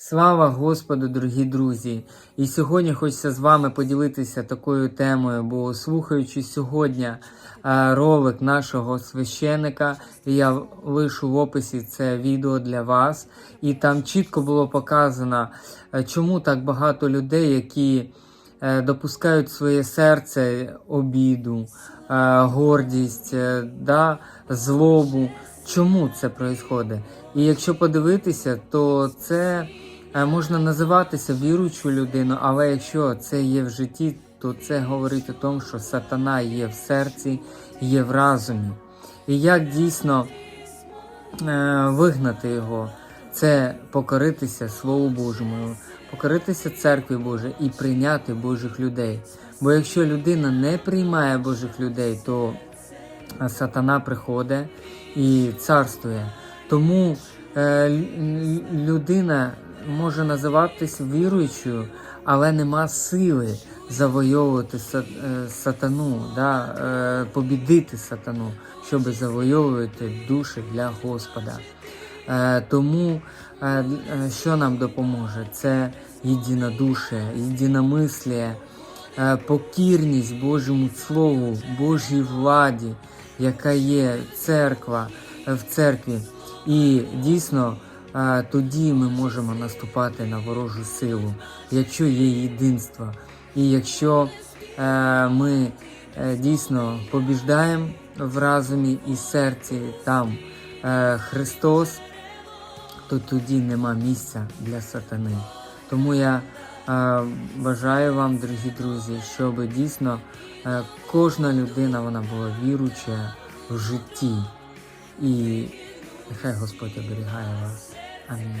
Слава Господу, дорогі друзі! І сьогодні хочеться з вами поділитися такою темою, бо слухаючи сьогодні е, ролик нашого священика, я лишу в описі це відео для вас, і там чітко було показано, е, чому так багато людей, які е, допускають своє серце обіду, гордість, да, злобу. Чому це відбувається? І якщо подивитися, то це можна називатися віруючою людиною, але якщо це є в житті, то це говорить о тому, що сатана є в серці, є в разумі. І як дійсно е, вигнати його, це покоритися Слову Божому, покоритися церкві Божій і прийняти Божих людей. Бо якщо людина не приймає Божих людей, то сатана приходить і царствує. Тому е, людина може називатись віруючою, але нема сили завойовувати е, сатану, да, е, побідити сатану, щоб завойовувати душі для Господа. Е, тому що нам допоможе? Це єдинодушие, єдиномисліє, покірність Божому Слову, Божій владі, яка є церква в церкві. І дійсно тоді ми можемо наступати на ворожу силу, якщо є єдинство. І якщо е, ми е, дійсно побіждаємо в разумі і серці там е, Христос, то тоді нема місця для сатани. Тому я бажаю вам, дорогі друзі, щоб дійсно кожна людина вона була віруюча в житті. І нехай Господь оберігає вас. 嗯.